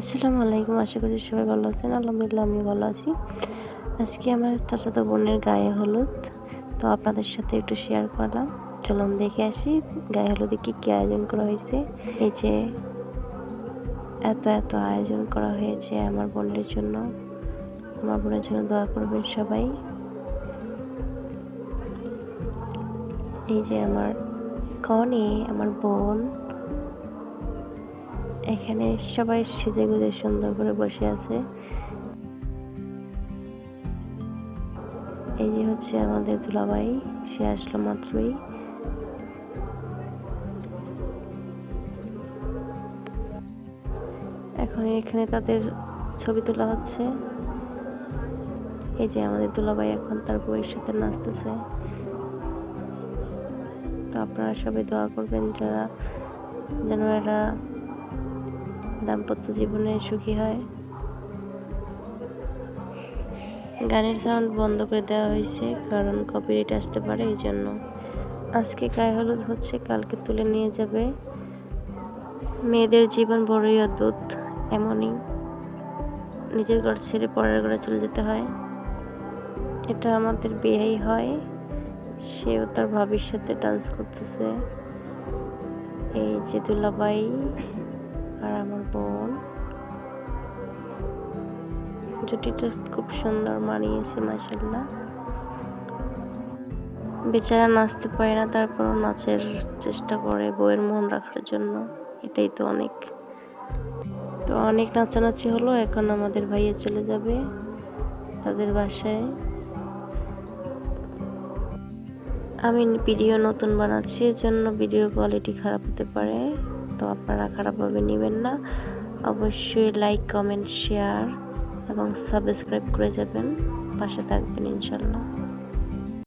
আসসালামু আলাইকুম, আশা করি সবাই ভালো আছেন। আলহামদুলিল্লাহ আমি ভালো আছি। আজকে আমার চাচাতো বোনের গায়ে হলুদ, তো আপনাদের সাথে একটু শেয়ার করলাম। চলুন দেখে আসি, গায়ে হলুদে কী কী আয়োজন করা হয়েছে। এই যে এত এত আয়োজন করা হয়েছে আমার বোনের জন্য। আমার বোনের জন্য দোয়া করবেন সবাই। এই যে আমার কনে, আমার বোন এখানে সবাই সেজে গুজে সুন্দর করে বসে আছে। এই যে হচ্ছে আমাদের দুলাভাই, সে আসলো মাত্রই। এখন এখানে তাদের ছবি তোলা হচ্ছে। এই যে আমাদের দুলাভাই এখন তার বউয়ের সাথে নাচতেছে। তো আপনারা সবাই দোয়া করবেন যারা যেন এরা দাম্পত্য জীবনে সুখী হয়। গানের সাউন্ড বন্ধ করে দেওয়া হয়েছে, কারণ কপিরাইট আসতে পারে এই জন্য। আজকে গায়ে হলুদ হচ্ছে, কালকে তুলে নিয়ে যাবে। মেয়েদের জীবন বড়ই অদ্ভুত, এমনই। নিজের ঘর ছেড়ে পরের ঘরে চলে যেতে হয়। এটা আমাদের বিয়েই হয়, সেও তার ভবিষ্যতে ডান্স করতেছে। এই যে দুলাবাই আর আমার বোন। জুটিটা খুব সুন্দর মানিয়েছে মাসাল্লাহ বেচারা নাচতে পারে না, তারপরও নাচের চেষ্টা করে বউয়ের মন রাখার জন্য। এটাই তো অনেক। তো অনেক নাচানাচি হলো, এখন আমাদের ভাইয়া চলে যাবে তাদের বাসায়। আমি ভিডিও নতুন বানাচ্ছি, এজন্য ভিডিও কোয়ালিটি খারাপ হতে পারে। তো আপনারা খারাপভাবে নেবেন না। অবশ্যই লাইক কমেন্ট শেয়ার এবং সাবস্ক্রাইব করে যাবেন। পাশে থাকবেন ইনশাল্লাহ।